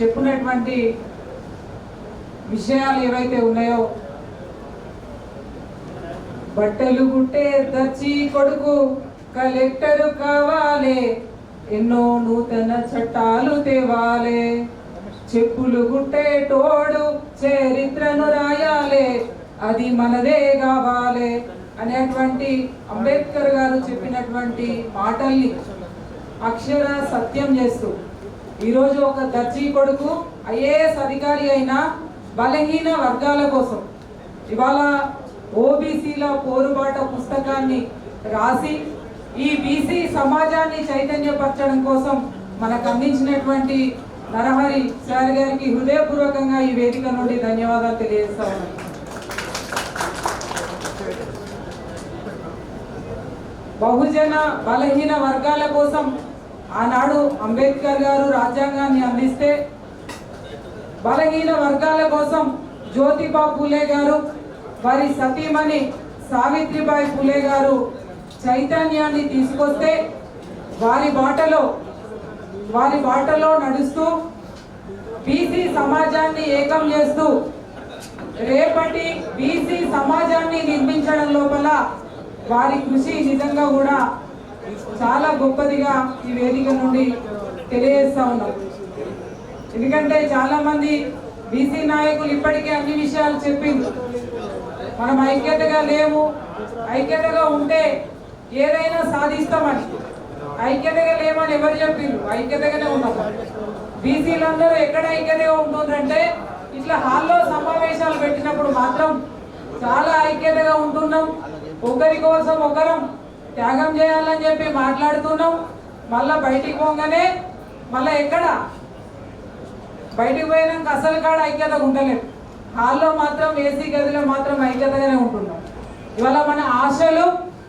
చెప్పినటువంటి విషయాలు ఏవైతే ఉన్నాయో బట్టలు గుట్టే దచ్చి కొడుకు కలెక్టర్ కావాలే ఎన్నో నూతన చట్టాలు తేవాలే. చెప్పులు గుట్టే తోడు చరిత్రను రాయాలే అది మనదే కావాలే అనేటువంటి అంబేద్కర్ గారు చెప్పినటువంటి మాటల్ని అక్షర సత్యం చేస్తూ ఈరోజు ఒక దర్జీ కొడుకు ఐఏఎస్ అధికారి అయిన బలహీన వర్గాల కోసం ఇవాళ ఓబీసీల పోరుబాట పుస్తకాన్ని రాసి ఈ బీసీ సమాజాన్ని చైతన్యపరచడం కోసం మనకు అందించినటువంటి నరహరి సార్ గారికి హృదయపూర్వకంగా ఈ వేదిక నుండి ధన్యవాదాలు తెలియజేస్తా ఉన్నాను బహుజన బలహీన వర్గాల కోసం ఆనాడు అంబేద్కర్ గారు రాజ్యాంగాన్ని అందిస్తే బలహీన వర్గాల కోసం జ్యోతిబా పూలే గారు వారి సతీమణి సావిత్రిబాయి పూలే గారు చైతన్యాన్ని తీసుకొస్తే వారి బాటలో వారి బాటలో నడుస్తూ బీసీ సమాజాన్ని ఏకం చేస్తూ రేపటి బీసీ సమాజాన్ని నిర్మించడం లోపల వారి కృషి నిజంగా కూడా చాలా గొప్పదిగా ఈ వేదిక నుండి తెలియజేస్తా ఉన్నాం. ఎందుకంటే చాలా మంది బీసీ నాయకులు ఇప్పటికే అన్ని విషయాలు చెప్పింది మనం ఐక్యతగా లేము. ఐక్యతగా ఉంటే ఏదైనా సాధిస్తామని. ఐక్యతగా లేమని ఎవరు చెప్పిండ్రు ఐక్యతగానే ఉన్నాం బీసీలందరూ ఎక్కడ ఐక్యతగా ఉంటుందంటే ఇట్లా హాల్లో సమావేశాలు పెట్టినప్పుడు మాత్రం చాలా ఐక్యతగా ఉంటున్నాం. ఒకరి కోసం ఒకరం త్యాగం చేయాలని చెప్పి మాట్లాడుతున్నాం. మళ్ళా బయటికి పోగానే మళ్ళా ఎక్కడ? బయటికి పోయినాక అసలు కాడ ఐక్యత ఉండలేదు. హాల్లో మాత్రం ఏసీ గదిలో మాత్రం ఐక్యతగానే ఉంటున్నాం. ఇవాళ మన ఆశలు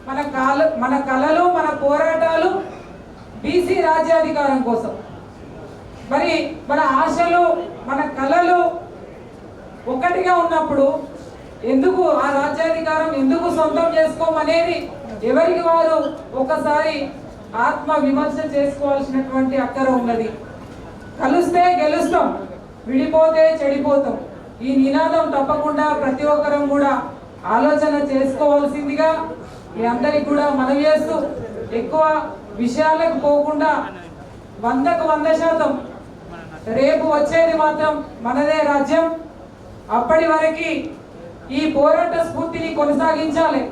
మన కాల మన కళలు మన పోరాటాలు బీసీ రాజ్యాధికారం కోసం. మరి మన ఆశలు మన కళలు ఒకటిగా ఉన్నప్పుడు ఎందుకు ఆ రాజ్యాధికారం ఎందుకు సొంతం చేసుకోమనేది ఎవరికి వారు ఒకసారి ఆత్మ విమర్శ చేసుకోవాల్సినటువంటి అక్కర ఉన్నది. కలిస్తే గెలుస్తాం విడిపోతే చెడిపోతాం. ఈ నినాదం తప్పకుండా ప్రతి ఒక్కరం కూడా ఆలోచన చేసుకోవాల్సిందిగా మీ అందరికి కూడా మనం చేస్తూ ఎక్కువ విషయాలకు పోకుండా వందకు వంద శాతం రేపు వచ్చేది మాత్రం మనదే రాజ్యం. అప్పటి వరకు ఈ పోరాట స్ఫూర్తిని కొనసాగించాలి.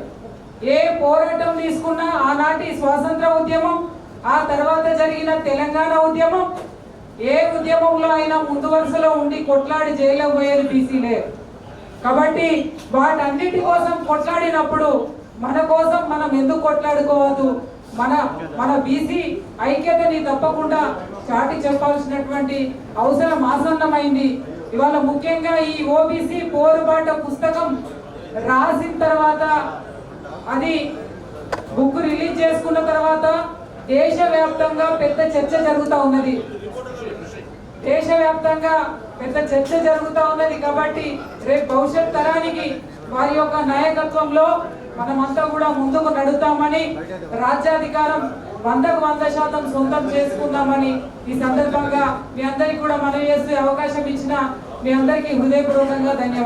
ఏ పోరాటం తీసుకున్నా ఆనాటి స్వాతంత్ర ఉద్యమం ఆ తర్వాత జరిగిన తెలంగాణ ఉద్యమం ఏ ఉద్యమంలో అయినా ముందు వరుసలో ఉండి కొట్లాడి జైల్లో పోయేది బీసీలే కాబట్టి వాటన్నిటి కోసం కొట్లాడినప్పుడు మన కోసం మనం ఎందుకు కొట్లాడుకోవద్దు? మన మన బీసీ ఐక్యతని తప్పకుండా చాటి చెప్పాల్సినటువంటి అవసరం ఆసన్నమైంది. ఇవాళ ముఖ్యంగా ఈ ఓబీసీ పోరుబాట పుస్తకం రాసిన తర్వాత అది బుక్ రిలీజ్ చేసుకున్న తర్వాత దేశవ్యాప్తంగా పెద్ద చర్చ జరుగుతూ ఉన్నది. దేశవ్యాప్తంగా పెద్ద చర్చ జరుగుతూ ఉన్నది కాబట్టి రేపు భవిష్యత్ తరానికి వారి యొక్క నాయకత్వంలో మనమంతా కూడా ముందుకు నడుతామని రాజ్యాధికారం వందకు వంద శాతం సొంతం చేసుకుందామని ఈ సందర్భంగా మీ అందరికీ కూడా మనం చేసే అవకాశం ఇచ్చిన మీ అందరికీ హృదయపూర్వకంగా ధన్యవాదాలు.